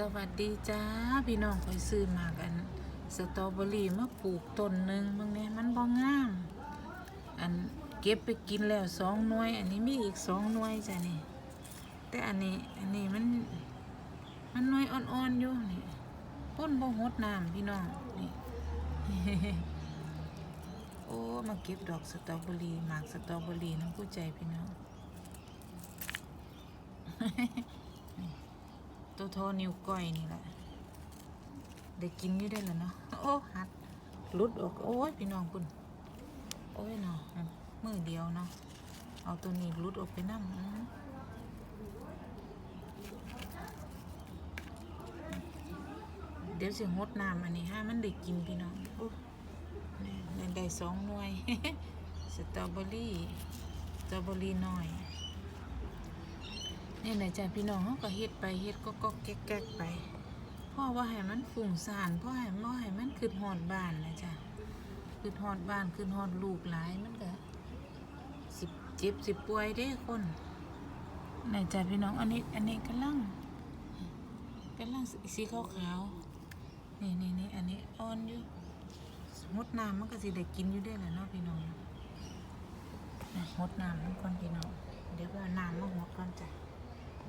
สวัสดีจ้าพี่น้องคอยซื้อมากัน สตรอเบอรี่มาปลูกต้นหนึ่งบางเนี่ยมันบ่งงาม อันเก็บไปกินแล้วสองหน่วย อันนี้มีอีกสองหน่วยจ้ะนี่ แต่อันนี้อันนี้มัน มันหน่วยอ่อนๆอยู่นี่ต้นบ่หดน้ำพี่น้องนี่โอ้มาเก็บดอกสตรอเบอรี่หมากสตรอเบอรี่น้ำผู้ใจพี่น้อง ตัวโทอนิ้วก้อยนี่แหละได้กินอยู่ได้แล้วเนาะโอ้หัดหลุดออกโอ้ยพี่น้องคุณโอ้ยเนาะมือเดียวเนาะเอาตัวนี้หลุดออกไปนั่งเดี๋ยวเสิงดน้ำอันนี้ห้ามันได้กินพี่น้องโอ้นี่ได้สองหน่วยสตรอเบอรี่สตรอเบอรี่น้อย เนี่แหละจ้ะพี่น้องเขาก็เฮ็ดไปเฮ็ดก็ก็แก๊กแก๊กไปพ่อว่าให้มันฝุ่งสานพ่อให้พ่อให้มันขึ้นฮอดบ้านนะจ้ะขึ้นฮอดบ้านขึ้นฮอดลูกหลายมันก็สิบเจ็บสิบป่วยเด้คนนี่จ้ะพี่น้องอันนี้อันนี้กำลังกำลังสีขาวๆนี่นี่นี่อันนี้อ่อนอยู่มดน้ำมันก็สิได้กินอยู่ได้แหละเนาะพี่น้องนะหดน้ำมันก่อนพี่น้องเดี๋ยวว่าน้ำมาหดก่อนจ้ะ